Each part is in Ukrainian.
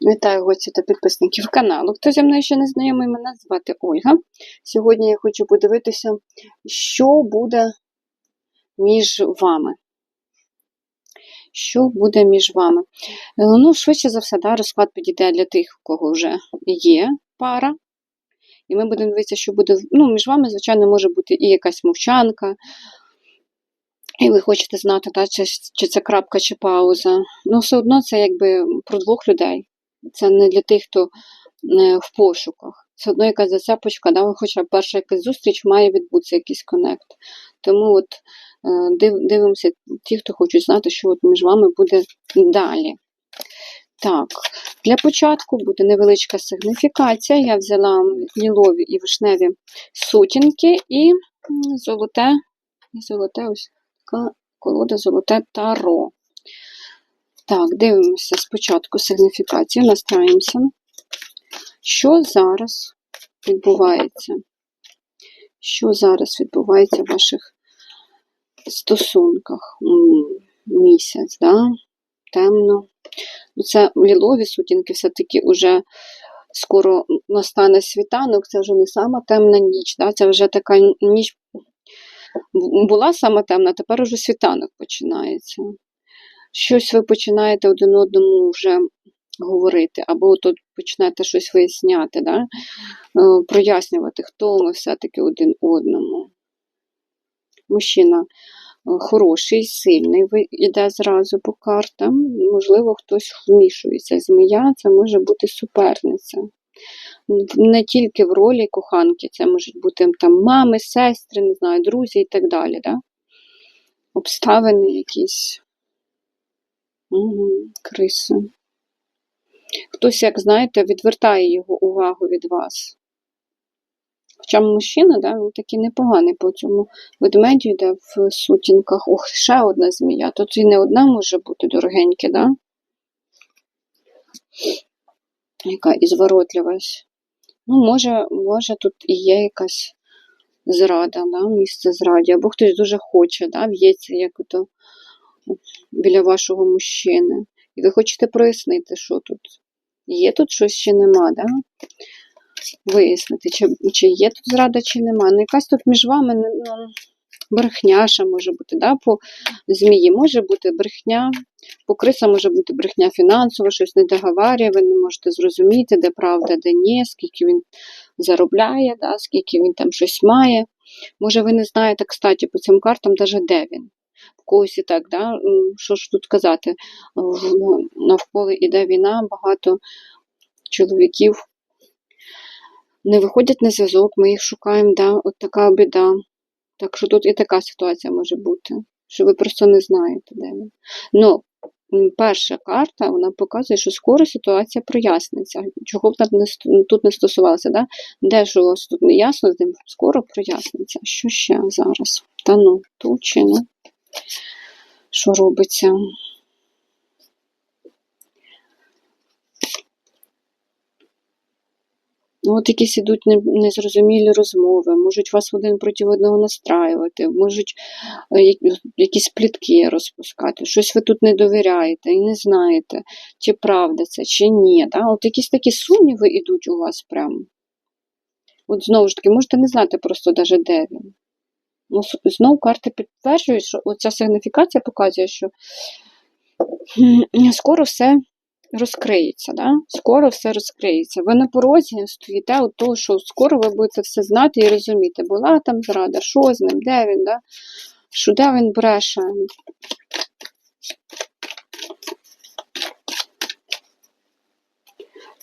Вітаю гостів та підписників каналу. Хто зі мною ще не знайомий, мене звати Ольга. Сьогодні я хочу подивитися, що буде між вами. Що буде між вами? Е, Ну, швидше за все, да, розклад підійде для тих, у кого вже є пара. І ми будемо дивитися, що буде. Ну, між вами, звичайно, може бути і якась мовчанка. І ви хочете знати, та, чи, чи це крапка, чи пауза. Ну, все одно це якби про двох людей. Це не для тих, хто е, в пошуках. Все одно якась зацепочка, да, хоча перша якась зустріч має відбутися якийсь коннект. Тому от е, дивимося ті, хто хочуть знати, що от між вами буде далі. Так, для початку буде невеличка сигніфікація. Я взяла лілові і вишневі сутінки і золоте, золоте ось така колода золоте таро. Так, дивимося спочатку сигніфікацію, настраємося. Що зараз відбувається? Що зараз відбувається в ваших стосунках? Місяць, да? темно. Ну, Це лілові сутінки все-таки вже скоро настане світанок, це вже не сама темна ніч, да? це вже така ніч була сама темна, тепер уже світанок починається щось ви починаєте один одному вже говорити, або тут починаєте щось виясняти, да? Е, прояснювати, хто ми все-таки один одному. Мужчина е, хороший, сильний, йде зразу по картам. Можливо, хтось вмішується. Змія це може бути суперниця. Не тільки в ролі коханки, це можуть бути там мами, сестри, не знаю, друзі і так далі. Да? Обставини якісь. Угу, криси. Хтось, як знаєте, відвертає його увагу від вас. Хоча мужчина, да, він такий непоганий по цьому ведмедю йде в сутінках. Ох, ще одна змія. Тут і не одна може бути дорогенька, да? Яка і зворотливась. Ну, може, може, тут і є якась зрада, да? місце зраді, або хтось дуже хоче, да? в'ється як ото біля вашого мужчини. І ви хочете прояснити, що тут. Є тут щось чи нема, да? Вияснити, чи, чи є тут зрада, чи нема. Ну, якась тут між вами ну, брехня ще може бути, да? по змії може бути брехня, по криса може бути брехня фінансова, щось не договарює, ви не можете зрозуміти, де правда, де ні, скільки він заробляє, да? скільки він там щось має. Може, ви не знаєте, кстати, по цим картам, навіть де він в когось і так, да? що ж тут казати, навколо іде війна, багато чоловіків не виходять на зв'язок, ми їх шукаємо, да? от така біда. Так що тут і така ситуація може бути, що ви просто не знаєте, де він. Ну, перша карта, вона показує, що скоро ситуація проясниться. Чого б не ст- тут не стосувалося, да? де ж у вас тут не ясно, скоро проясниться. Що ще зараз? Та ну, тучі, ну що робиться. Ну, от якісь ідуть незрозумілі розмови, можуть вас один проти одного настраювати, можуть е, якісь плітки розпускати, щось ви тут не довіряєте і не знаєте, чи правда це, чи ні. Да? От якісь такі сумніви йдуть у вас прямо. От знову ж таки, можете не знати просто даже де він. Ну, Знову карти підтверджують, що оця сигніфікація показує, що скоро все розкриється, да? скоро все розкриється. Ви на порозі стоїте от того, що скоро ви будете все знати і розуміти, була там зрада, що з ним, де він, да? що де він бреше.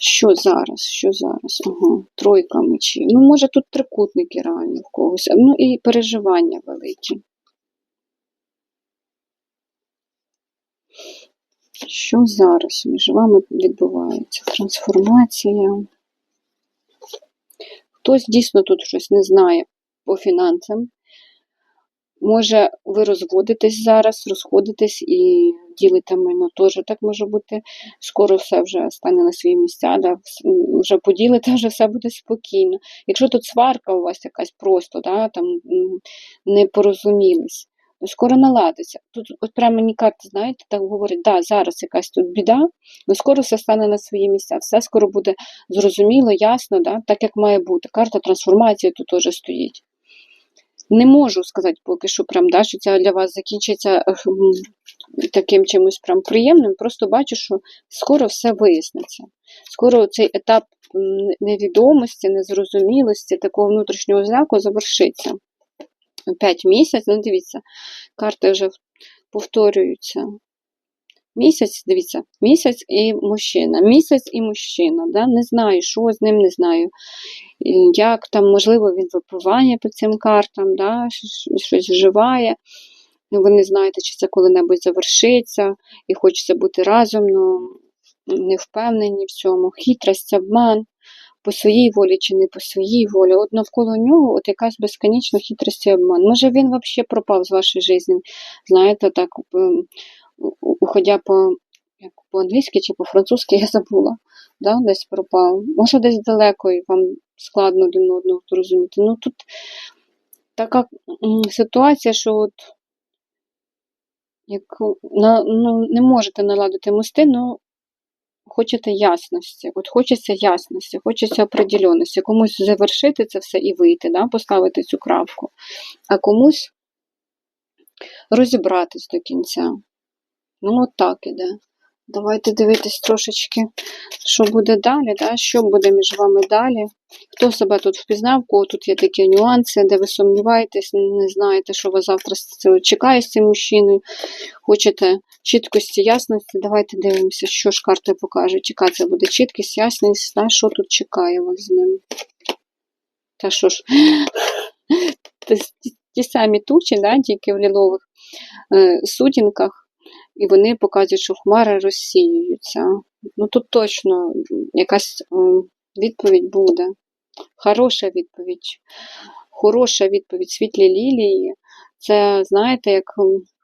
Що зараз? Що зараз? Ага, тройка мечів. Ну, може, тут трикутники реально в когось. Ну і переживання великі. Що зараз між вами відбувається? Трансформація. Хтось дійсно тут щось не знає по фінансам. Може, ви розводитесь зараз, розходитесь і ділите майно теж так може бути. Скоро все вже стане на свої місця, да? вже поділите, вже все буде спокійно. Якщо тут сварка у вас якась просто, да? там не порозумілись, скоро наладиться. Тут от прямо мені карти, знаєте, так говорять, да, зараз якась тут біда, але скоро все стане на свої місця, все скоро буде зрозуміло, ясно, да, так як має бути. Карта трансформації тут теж стоїть. Не можу сказати поки що, прям, да, що це для вас закінчиться таким чимось прям приємним. Просто бачу, що скоро все виясниться. Скоро цей етап невідомості, незрозумілості, такого внутрішнього знаку завершиться. П'ять місяць, ну дивіться, карти вже повторюються. Місяць, дивіться, місяць і мужчина. Місяць і мужчина. Да? Не знаю, що з ним, не знаю. Як там, можливо, він випиває по цим картам, да? щось вживає. Ну, ви не знаєте, чи це коли-небудь завершиться, і хочеться бути разом, але не впевнені в цьому. Хитрость, обман, по своїй волі чи не по своїй волі. От навколо нього от якась безконечна хитрість і обман. Може, він взагалі пропав з вашої житті, знаєте, так, ем, уходя по, як по-англійськи чи по-французьки, я забула, да, десь пропав. Може, десь далеко і вам складно один одного зрозуміти. Ну тут така ситуація, що от як на, ну, не можете наладити мости, ну хочете ясності. От хочеться ясності, хочеться определеності. Комусь завершити це все і вийти, да, поставити цю крапку, а комусь розібратись до кінця. Ну, от так іде. Давайте дивитись трошечки, що буде далі, да? що буде між вами далі. Хто себе тут впізнав, кого тут є такі нюанси, де ви сумніваєтесь, не знаєте, що вас завтра чекає з цим мужчиною. Хочете чіткості, ясності. Давайте дивимося, що ж карти покажуть. Яка це буде чіткість, ясність, да? що тут чекає вас з ним. Та що ж, Ті- самі тучі, тільки в лілових е, сутінках. І вони показують, що хмари розсіюються. Ну тут точно якась відповідь буде. Хороша відповідь. Хороша відповідь. Світлі лілії. Це, знаєте, як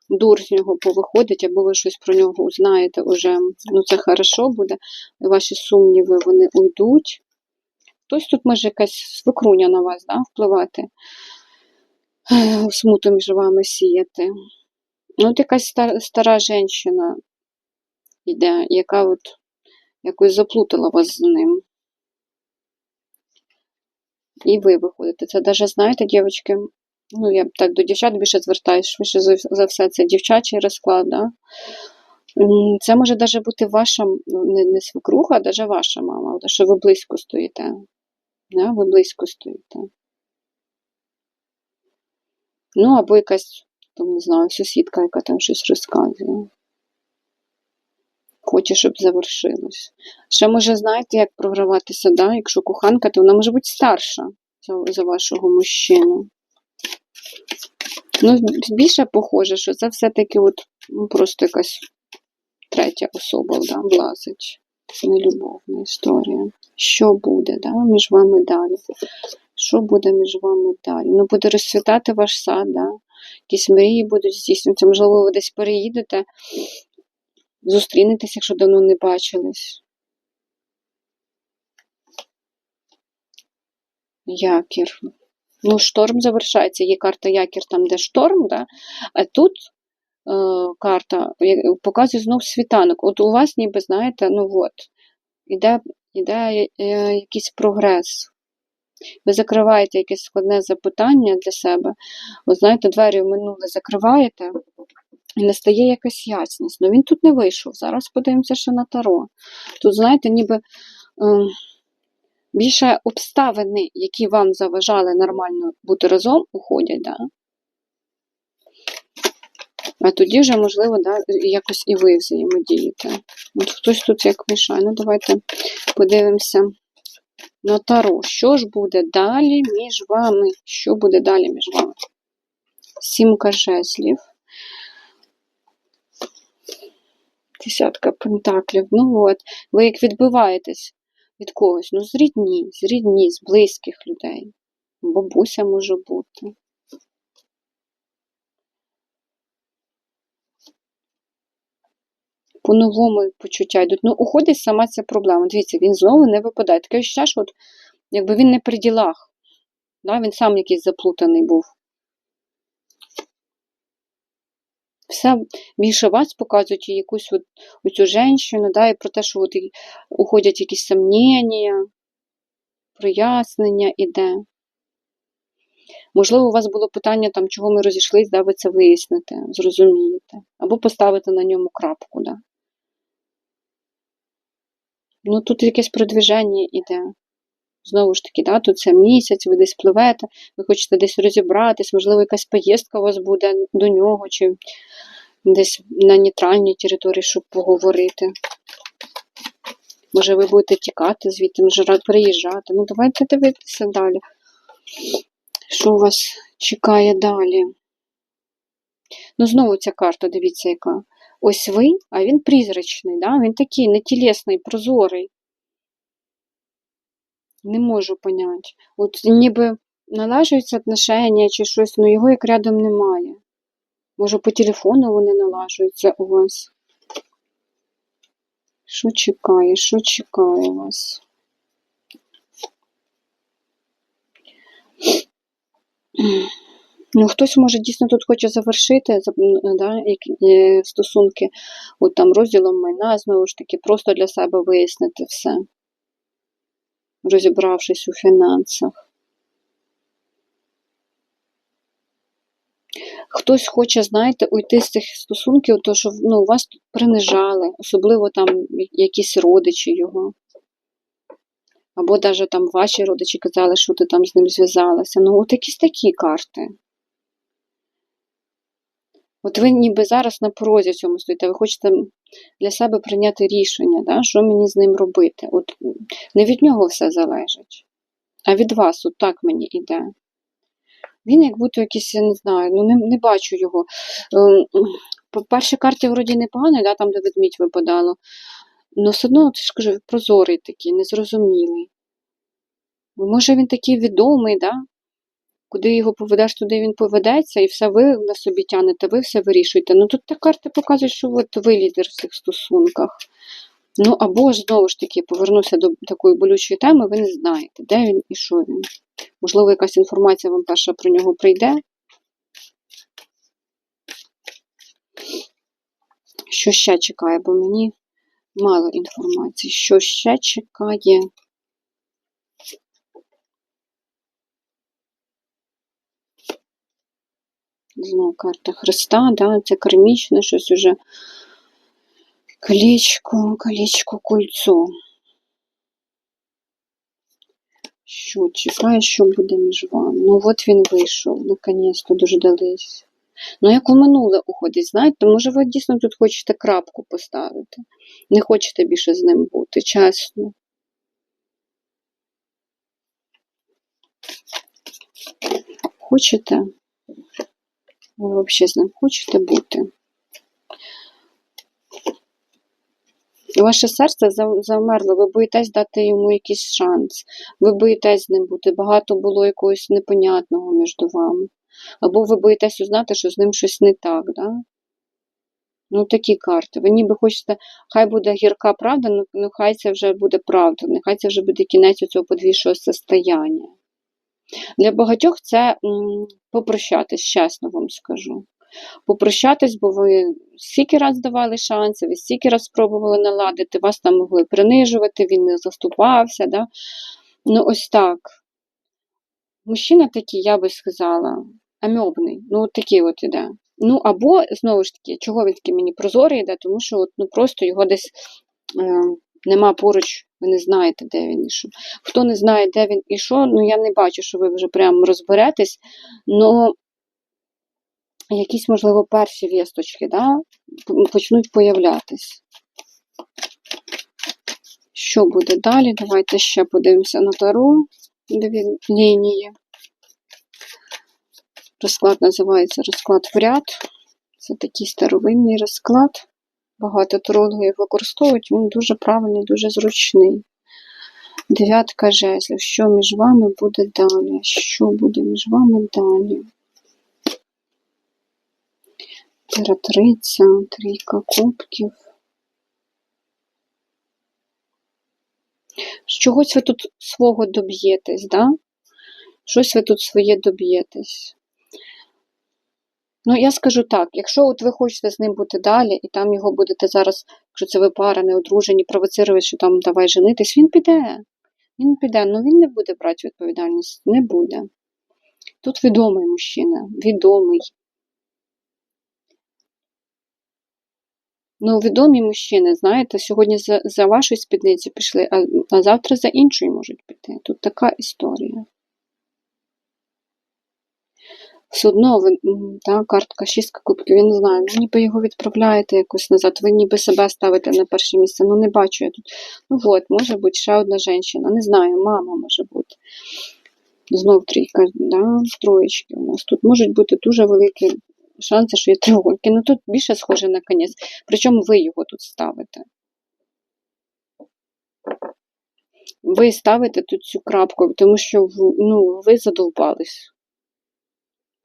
дур з нього повиходить, або ви щось про нього знаєте уже. Ну, це хорошо буде. Ваші сумніви вони уйдуть. Хтось тут може якась свекруня на вас да, впливати, Ех, смуту між вами сіяти. Ну, от якась стара, стара жінка йде, яка от якось заплутала вас з ним. І ви виходите. Це навіть, знаєте, дівчатки, ну, я так до дівчат більше звертаюсь, швидше за все, це дівчачий розклад, да? Це може навіть бути ваша, ну, не, не свекруха, а навіть ваша мама, що ви близько стоїте. Да? Ви близько стоїте. Ну, або якась, там, не знаю, сусідка, яка там щось розказує. Хоче, щоб завершилось. Ще може, знаєте, як програватися, да? якщо коханка, то вона може бути старша за, за вашого мужчину. Ну, більше похоже, що це все-таки от, ну, просто якась третя особа да, влазить. Це не любовна історія. Що буде да, між вами далі? Що буде між вами далі? Ну, буде розцвітати ваш сад, да? Якісь мрії будуть здійснюватися, можливо, ви десь переїдете, зустрінетесь, якщо давно не бачились. Якір. Ну, шторм завершається. Є карта якір там, де шторм, да? а тут е, карта показує знов світанок. От у вас ніби, знаєте, ну от, іде, іде е, якийсь прогрес. Ви закриваєте якесь складне запитання для себе. Ви знаєте, двері в минуле закриваєте, і настає якась ясність. Ну він тут не вийшов. Зараз подивимося ще на таро. Тут, знаєте, ніби е, більше обставини, які вам заважали нормально бути разом, уходять. Да? А тоді вже, можливо, да, якось і ви взаємодієте. От хтось тут як мішає. Ну, давайте подивимося на таро. Що ж буде далі між вами? Що буде далі між вами? Сімка жезлів. Десятка пентаклів. Ну от, ви як відбиваєтесь від когось. Ну, з рідні, з рідні, з близьких людей. Бабуся може бути. По-новому почуття йдуть. Ну, уходить сама ця проблема. Дивіться, він знову не випадає. Таке відчуття, що от, якби він не при ділах. Да? Він сам якийсь заплутаний був. Все більше вас показують якусь от, оцю женщину, да, і про те, що от уходять якісь сомнення, прояснення іде. Можливо, у вас було питання, там, чого ми розійшлись, да, ви це виясните, зрозумієте. Або поставите на ньому крапку. Да. Ну, тут якесь продвіження іде. Знову ж таки, да, тут це місяць, ви десь пливете, ви хочете десь розібратись, можливо, якась поїздка у вас буде до нього, чи десь на нейтральній території, щоб поговорити. Може, ви будете тікати звідти, може приїжджати. Ну, давайте дивитися далі. Що у вас чекає далі? Ну, знову ця карта, дивіться, яка. Ось ви, а він призрачний, да? він такий нетілесний, прозорий. Не можу поняти. От ніби налажуються отношення чи щось, але його як рядом немає. Може, по телефону вони налажуються у вас. Що чекає? Що чекає вас? Ну, хтось може дійсно тут хоче завершити да, е, стосунки от там розділом майна, знову ж таки, просто для себе вияснити все, розібравшись у фінансах. Хтось хоче, знаєте, уйти з цих стосунків, то що ну, вас тут принижали, особливо там якісь родичі його. Або навіть там ваші родичі казали, що ти там з ним зв'язалася. Ну, от якісь такі карти. От ви ніби зараз на порозі цьому стоїте, ви хочете для себе прийняти рішення, да? що мені з ним робити. От Не від нього все залежить, а від вас, от так мені йде. Він як будто якийсь, я не знаю, ну не, не бачу його. Ем, По першій карті вроді непоганий, да, там, де ведмідь випадало. Ну, все одно, ти ж кажу, прозорий такий, незрозумілий. Може, він такий відомий, да? Куди його поведеш, туди він поведеться, і все ви на собі тянете, ви все вирішуєте. Ну тут та карта показує, що от ви лідер в цих стосунках. Ну, або знову ж таки повернуся до такої болючої теми, ви не знаєте, де він і що він. Можливо, якась інформація вам перша про нього прийде. Що ще чекає, бо мені мало інформації. Що ще чекає? Знову карта Христа, да, це кармічне щось уже. Колечко, колечко, кольцо. Що чекає, що буде між вами? Ну, от він вийшов, наконець-то дождались. Ну, як у минуле уходить, знаєте, може ви дійсно тут хочете крапку поставити. Не хочете більше з ним бути, чесно. Хочете? Ви взагалі з ним хочете бути? Ваше серце за- завмерло, ви боїтесь дати йому якийсь шанс, ви боїтесь з ним бути, багато було якогось непонятного між вами. Або ви боїтесь узнати, що з ним щось не так, да? Ну, такі карти. Ви ніби хочете, хай буде гірка правда, ну, ну хай це вже буде правда, нехай це вже буде кінець цього подвійшого состояння. Для багатьох це попрощатись, чесно вам скажу. Попрощатись, бо ви стільки раз давали шанси, ви стільки раз спробували наладити, вас там могли принижувати, він не заступався. Да? Ну, ось так. Мужчина такий, я би сказала, амьобний. Ну, от такий от іде. Ну, або, знову ж таки, чого він такий мені прозорий йде, тому що от, ну, просто його десь е, нема поруч, ви не знаєте, де він і що. Хто не знає, де він і що, ну я не бачу, що ви вже прямо розберетесь. Ну, якісь, можливо, перші вісточки да, почнуть появлятись. Що буде далі? Давайте ще подивимося на тару дві лінії. Розклад називається розклад в ряд. Це такий старовинний розклад. Багато тарологів використовують, він дуже правильний, дуже зручний. Дев'ятка жезлів. Що між вами буде далі? Що буде між вами далі? Імператриця, трійка кубків. Чогось ви тут свого доб'єтесь, да? Щось ви тут своє доб'єтесь. Ну, я скажу так, якщо от ви хочете з ним бути далі, і там його будете зараз, якщо це ви пара, не одружені, провоцирувати, що там давай женитись, він піде. Він піде, ну він не буде брати відповідальність, не буде. Тут відомий мужчина, відомий. Ну, відомі мужчини, знаєте, сьогодні за, за вашою спідницю пішли, а, а завтра за іншою можуть піти. Тут така історія. Все одно ви, та, картка шістка кубків, я не знаю, ну ніби його відправляєте якось назад, ви ніби себе ставите на перше місце, ну не бачу я тут. Ну от, може бути ще одна жінка, не знаю, мама може бути. Знов трійка, да, троєчки у нас. Тут можуть бути дуже великі шанси, що є треугольки. Ну тут більше схоже на конець. Причому ви його тут ставите. Ви ставите тут цю крапку, тому що ну, ви задовбались.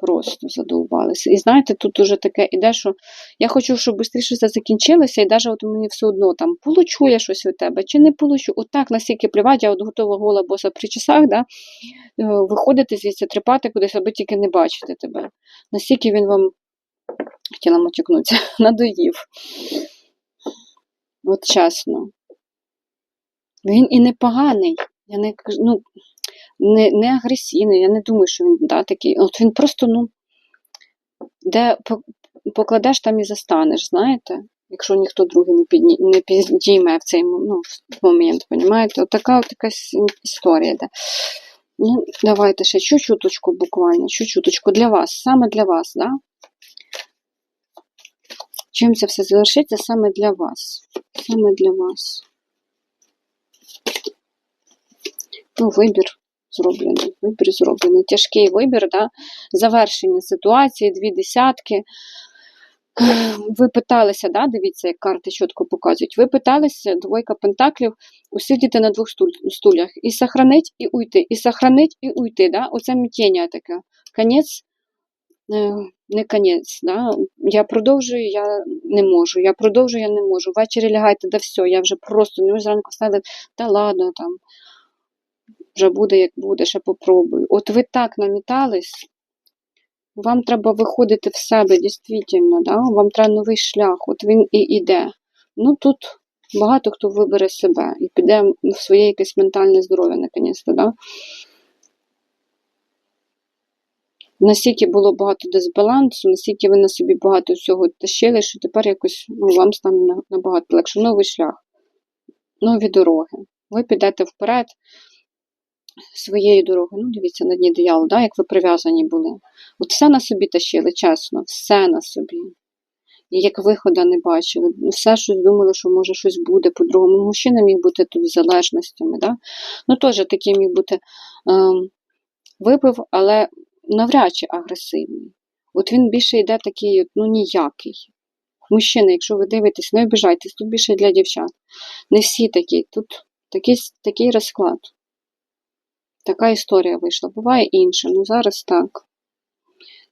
Просто задовбалися. І знаєте, тут уже таке іде, що я хочу, щоб швидше це закінчилося, і навіть от мені все одно там получу я щось від тебе, чи не получу. Отак настільки плівати, я от готова гола боса при часах, да? е, виходити звідси, трепати кудись, аби тільки не бачити тебе. Настільки він вам хотіла мотикнутися, надоїв. От чесно. Він і не поганий. Я не кажу, ну, не, не агресивний, я не думаю, що він да, такий. От він просто, ну, де покладеш, там і застанеш, знаєте? Якщо ніхто другий не, підні, не підійме в цей ну, момент, розумієте? От така історія. Да. Ну, давайте ще чуть-чуточку буквально, чуть-чуточку для вас, саме для вас, да? Чим це все завершиться саме для вас. Саме для вас. Ну, вибір зроблений. Вибір зроблений. Тяжкий вибір, да? завершення ситуації, дві десятки. Ви питалися, да? дивіться, як карти чітко показують. Ви питалися, двойка пентаклів, усидіти на двох стулях. І сохранить, і уйти. І сохранить, і уйти. Да? Оце мітіння таке. Конець, е, не конець. Да? Я продовжую, я не можу. Я продовжую, я не можу. Ввечері лягайте, да все, я вже просто не зранку стали, та ладно там. Вже буде, як буде, ще попробую. От ви так намітались, вам треба виходити в себе, дійсно, да? вам треба новий шлях, от він і йде. Ну тут багато хто вибере себе і піде в своє якесь ментальне здоров'я, наконець-то, да? Настільки було багато дисбалансу, настільки ви на собі багато всього тащили, що тепер якось ну, вам стане на- набагато легше. Новий шлях, нові дороги. Ви підете вперед своєю дорогою. Ну, дивіться, на дні диявол, да, як ви прив'язані були. От все на собі тащили, чесно, все на собі. І як виходу не бачили, все щось думали, що може щось буде по-другому. Мужчина міг бути тут з залежностями, да? ну теж такий міг бути ем, випив, але навряд чи агресивний. От він більше йде такий, ну ніякий. Мужчини, якщо ви дивитесь, не обіжайтесь, тут більше для дівчат. Не всі такі, тут такий, такий розклад. Така історія вийшла. Буває інше, ну зараз так.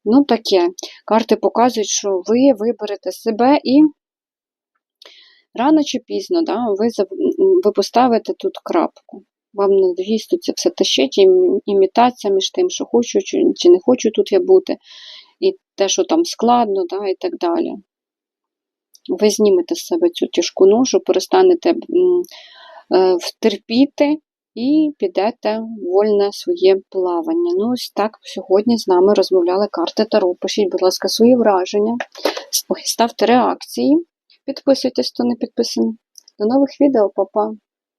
Ну, таке. Карти показують, що ви виберете себе і рано чи пізно, да, ви, ви поставите тут крапку. Вам надвісто це все тащить, імітація між тим, що хочу чи, не хочу тут я бути, і те, що там складно, да, і так далі. Ви знімете з себе цю тяжку ножу, перестанете е, втерпіти і підете вольне своє плавання. Ну, ось так сьогодні з нами розмовляли карти Таро. Пишіть, будь ласка, свої враження, ставте реакції, підписуйтесь, хто не підписаний. До нових відео, па-па!